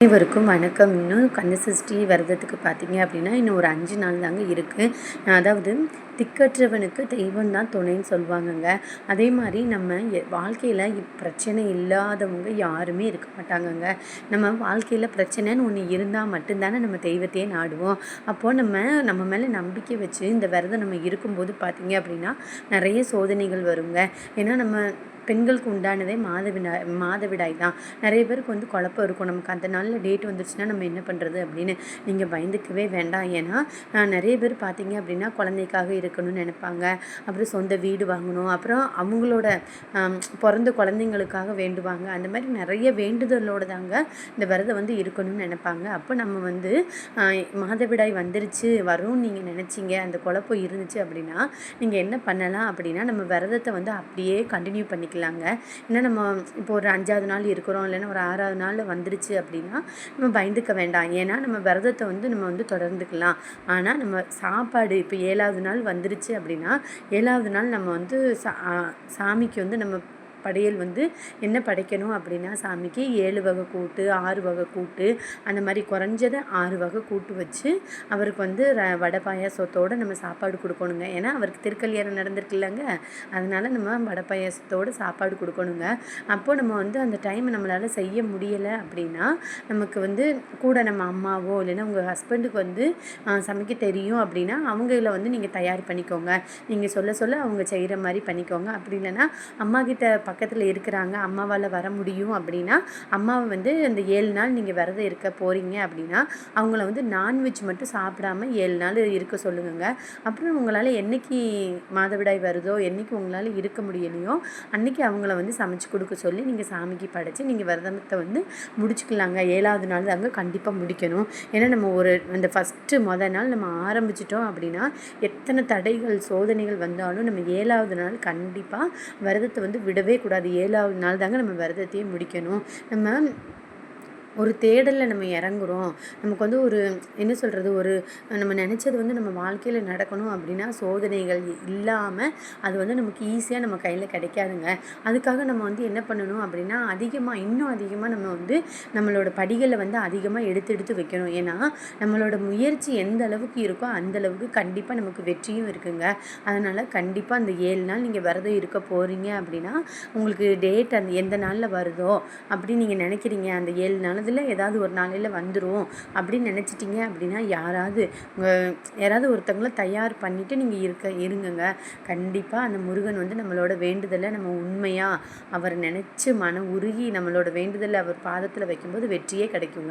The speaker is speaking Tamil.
அனைவருக்கும் வணக்கம். இன்னும் கந்தசஷ்டி விரதத்துக்கு பார்த்தீங்க அப்படின்னா இன்னும் ஒரு அஞ்சு நாள் தாங்க இருக்குது அதாவது திக்கற்றவனுக்கு தெய்வம் தான் துணைன்னு சொல்லுவாங்கங்க. அதே மாதிரி நம்ம வாழ்க்கையில் பிரச்சனை இல்லாதவங்க யாருமே இருக்க மாட்டாங்கங்க. நம்ம வாழ்க்கையில் பிரச்சனைன்னு ஒன்று இருந்தால் மட்டும்தானே நம்ம தெய்வத்தையே நாடுவோம். அப்போது நம்ம நம்ம மேலே நம்பிக்கை வச்சு இந்த விரதம் நம்ம இருக்கும்போது பார்த்தீங்க அப்படின்னா நிறைய சோதனைகள் வருங்க. ஏன்னா நம்ம பெண்களுக்கு உண்டானதே மாதவிடாய் மாதவிடாய் தான் நிறைய பேருக்கு வந்து குழப்பம் இருக்கும். நமக்கு அந்த நாளில் டேட் வந்துருச்சுன்னா நம்ம என்ன பண்ணுறது அப்படின்னு நீங்கள் பயந்துக்கவே வேண்டாம். ஏன்னா நிறைய பேர் பார்த்தீங்க அப்படின்னா குழந்தைக்காக இருக்கணும்னு நினைப்பாங்க. அப்புறம் சொந்த வீடு வாங்கணும். அப்புறம் அவங்களோட பிறந்த குழந்தைங்களுக்காக வேண்டுவாங்க. அந்த மாதிரி நிறைய வேண்டுதலோடு தாங்க இந்த விரதம் வந்து இருக்கணும்னு நினைப்பாங்க. அப்போ நம்ம வந்து மாதவிடாய் வந்துருச்சு வரும்னு நீங்கள் நினச்சிங்க அந்த குழப்பம் இருந்துச்சு அப்படின்னா நீங்கள் என்ன பண்ணலாம் அப்படின்னா நம்ம விரதத்தை வந்து அப்படியே கண்டினியூ பண்ணிக்கலாங்க. ஏன்னா நம்ம இப்போ ஒரு அஞ்சாவது நாள் இருக்கிறோம் இல்லைன்னா ஒரு ஆறாவது நாள் வந்துருச்சு அப்படின்னா நம்ம பயந்துக்க வேண்டாம். ஏன்னா நம்ம விரதத்தை வந்து நம்ம வந்து தொடர்ந்துக்கலாம். ஆனால் நம்ம சாப்பாடு இப்போ ஏழாவது நாள் வந்துருச்சு அப்படின்னா ஏழாவது நாள் நம்ம வந்து சா சாமிக்கு வந்து நம்ம படையல் வந்து என்ன படைக்கணும் அப்படின்னா சாமிக்கு ஏழு வகை கூட்டு ஆறு வகை கூட்டு அந்த மாதிரி குறைஞ்சதை ஆறு வகை கூட்டு வச்சு அவருக்கு வந்து ர வடை பாயாசத்தோடு நம்ம சாப்பாடு கொடுக்கணுங்க. ஏன்னா அவருக்கு திருக்கல்யாணம் நடந்திருக்குல்லங்க. அதனால் நம்ம வடை பாயாசத்தோடு சாப்பாடு கொடுக்கணுங்க. அப்போது நம்ம வந்து அந்த டைம் நம்மளால் செய்ய முடியலை அப்படின்னா நமக்கு வந்து கூட நம்ம அம்மாவோ இல்லைன்னா உங்கள் ஹஸ்பண்டுக்கு வந்து சமைக்க தெரியும் அப்படின்னா அவங்கள வந்து நீங்கள் தயார் பண்ணிக்கோங்க. நீங்கள் சொல்ல சொல்ல அவங்க செய்கிற மாதிரி பண்ணிக்கோங்க. அப்படி இல்லைன்னா அம்மா கிட்ட பக்கத்தில் இருக்கிறாங்க அம்மாவால் வர முடியும் அப்படின்னா அம்மாவை வந்து அந்த ஏழு நாள் நீங்கள் விரதம் இருக்க போகிறீங்க அப்படின்னா அவங்கள வந்து நான்வெஜ் மட்டும் சாப்பிடாம ஏழு நாள் இருக்க சொல்லுங்க அப்புறம் உங்களால் என்றைக்கு மாதவிடாய் வருதோ என்றைக்கு உங்களால் இருக்க முடியலையோ அன்றைக்கி அவங்கள வந்து சமைச்சு கொடுக்க சொல்லி நீங்கள் சாமிக்கு படைச்சி நீங்கள் விரதத்தை வந்து முடிச்சுக்கலாங்க. ஏழாவது நாள் தாங்க கண்டிப்பாக முடிக்கணும். ஏன்னா நம்ம ஒரு அந்த ஃபஸ்ட்டு மொதல் நாள் நம்ம ஆரம்பிச்சிட்டோம் அப்படின்னா எத்தனை தடைகள் சோதனைகள் வந்தாலும் நம்ம ஏழாவது நாள் கண்டிப்பாக விரதத்தை வந்து விடவே கூடாது. ஏழாவது நாள் தாங்க நம்ம விரதத்தையே முடிக்கணும். நம்ம ஒரு தேடலில் நம்ம இறங்குறோம். நமக்கு வந்து ஒரு என்ன சொல்கிறது ஒரு நம்ம நினச்சது வந்து நம்ம வாழ்க்கையில் நடக்கணும் அப்படின்னா சோதனைகள் இல்லாமல் அது வந்து நமக்கு ஈஸியாக நம்ம கையில் கிடைக்காதுங்க. அதுக்காக நம்ம வந்து என்ன பண்ணணும் அப்படின்னா அதிகமாக இன்னும் அதிகமாக நம்ம வந்து நம்மளோட படிகளை வந்து அதிகமாக எடுத்து எடுத்து வைக்கணும். ஏன்னா நம்மளோட முயற்சி எந்த அளவுக்கு இருக்கோ அந்த அளவுக்கு கண்டிப்பாக நமக்கு வெற்றியும் இருக்குங்க. அதனால் கண்டிப்பாக அந்த ஏழு நாள் நீங்கள் விரதம் இருக்க போகிறீங்க அப்படின்னா உங்களுக்கு டேட் அந்த எந்த நாளில் வருதோ அப்படின்னு நீங்கள் நினைக்கிறீங்க அந்த ஏழு நாள் இதில் ஏதாவது ஒரு நாளையில் வந்துடும் அப்படின்னு நினச்சிட்டிங்க அப்படின்னா யாராவது உங்கள் யாராவது ஒருத்தவங்கள தயார் பண்ணிவிட்டு நீங்கள் இருக்க இருங்கங்க. கண்டிப்பாக அந்த முருகன் வந்து நம்மளோட வேண்டுதலை நம்ம உண்மையாக அவர் நினச்சி மன உருகி நம்மளோட வேண்டுதலை அவர் பாதத்தில் வைக்கும்போது வெற்றியே கிடைக்குங்க.